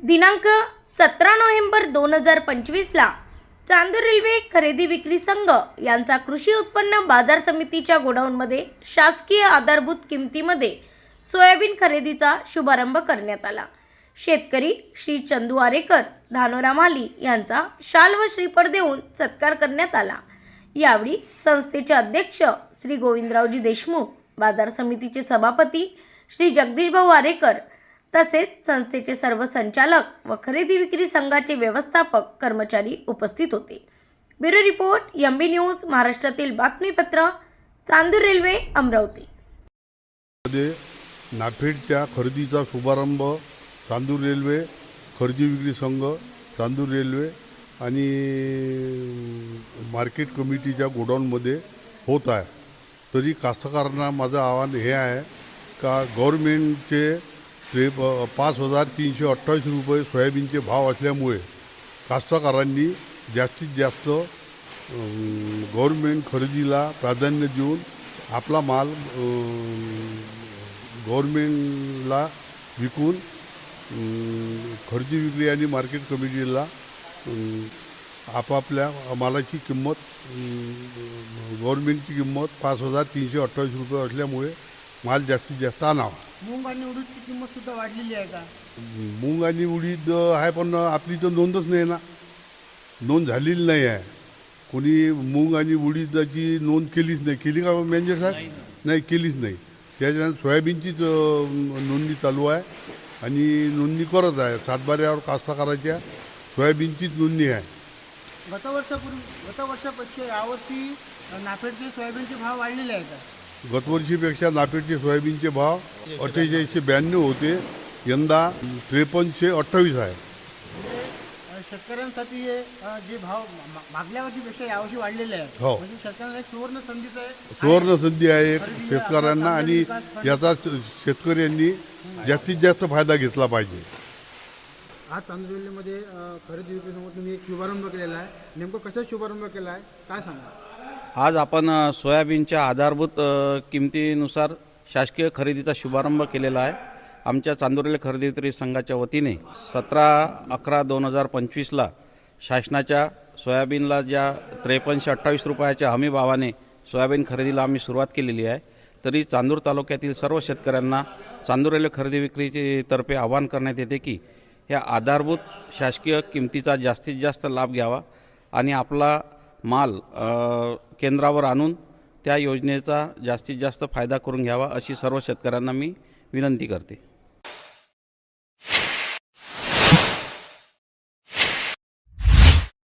दिनांक सतरा नोव्हेंबर दोन हजार पंचवीसला चांदूर रेल्वे खरेदी विक्री संघ यांचा कृषी उत्पन्न बाजार समितीच्या गोडाऊनमध्ये शासकीय आधारभूत किमतीमध्ये सोयाबीन खरेदीचा शुभारंभ करण्यात आला. शेतकरी श्री चंदू आरेकर धानोरा माली यांचा शाल व श्रीफळ देऊन सत्कार करण्यात आला. यावेळी संस्थेचे अध्यक्ष श्री गोविंदरावजी देशमुख बाजार समितीचे सभापती श्री जगदीशभाऊ आरेकर तसेच संस्थेचे सर्व संचालक व खरेदी विक्री संघाचे व्यवस्थापक कर्मचारी उपस्थित होते. Bureau report M B news महाराष्ट्रातील बातमीपत्र चांदूर रेल्वे अमरावती. नाफेडच्या खरेदीचा शुभारंभ चांदूर रेल्वे खरेदी विक्री संघ चांदूर रेल्वे आणि मार्केट कमिटीच्या गोडाऊनमध्ये होत आहे. तरी कास्तकारांना माझं आव्हान हे आहे का गव्हर्मेंटचे ते पाच हजार तीनशे अठ्ठावीस रुपये सोयाबीनचे भाव असल्यामुळे कास्तकारांनी जास्तीत जास्त गव्हर्मेंट खरेदीला प्राधान्य देऊन आपला माल गव्हर्मेंटला विकून खरेदी विक्री आणि मार्केट कमिटीला आपापल्या मालाची किंमत गव्हर्मेंटची किंमत पाच हजार तीनशे अठ्ठावीस रुपये असल्यामुळे माल जास्तीत जास्त आणावा. मूग आणि उडीदची किंमत सुद्धा वाढलेली आहे का? मूग आणि उडीद आहे पण आपली तर नोंदच नाही ना. नोंद झालेली नाही आहे. कोणी मूग आणि उडीदाची नोंद केलीच नाही. केली का मॅनेजर साहेब? नाही केलीच नाही. त्याच्यानं सोयाबीनचीच अं, नोंदणी चालू आहे आणि नोंदणी करत आहे. सातबाऱ्यावर कास्तकाराच्या सोयाबीनचीच नोंदणी आहे. गतवर्षापूर्वी गतवर्षापेक्षा यावर्षी नाफेडचे सोयाबीनचे भाव वाढलेले आहे का? गतवर्षीपेक्षा नापेडचे सोयाबीनचे भाव अठ्ठेचाळीसशे ब्याण्णव होते. यंदा त्रेपन्नशे अठ्ठावीस आहे. शेतकऱ्यांसाठी हे अ, जे भाव मा- मागल्या वर्षीपेक्षा यावर्षी वाढलेले आहेत. हो. म्हणजे शेतकऱ्यांना एक सुवर्ण संधीच आहे. सुवर्ण संधी आहे शेतकऱ्यांना आणि याचा शेतकऱ्यांनी जास्तीत जास्त फायदा घेतला पाहिजे. आज चांदुर्लीमध्ये खरेदी विक्रीसमोर तुम्ही एक शुभारंभ केलेला आहे. नेमकं कशा शुभारंभ केला आहे? काय सांगा आज आपण सोयाबीनच्या आधारभूत किमतीनुसार शासकीय खरेदीचा शुभारंभ केलेला आहे. आमच्या चांदोरेल खरेदी विक्री संघाच्या वतीने सतरा अकरा दोन हजार पंचवीसला शासनाच्या सोयाबीनला ज्या त्रेपन्नशे अठ्ठावीस रुपयाच्या हमी भावाने सोयाबीन खरेदीला आम्ही सुरुवात केलेली आहे. तरी चांदूर तालुक्यातील सर्व शेतकऱ्यांना चांदूर रेल्वे खरेदी विक्रीचे तर्फे आवाहन करण्यात येते की ह्या आधारभूत शासकीय किमतीचा जास्तीत जास्त लाभ घ्यावा आणि आपला माल केंद्रावर आणून त्या योजनेचा जास्तीत जास्त फायदा करून घ्यावा अशी सर्व शेतकऱ्यांना मी विनंती करते.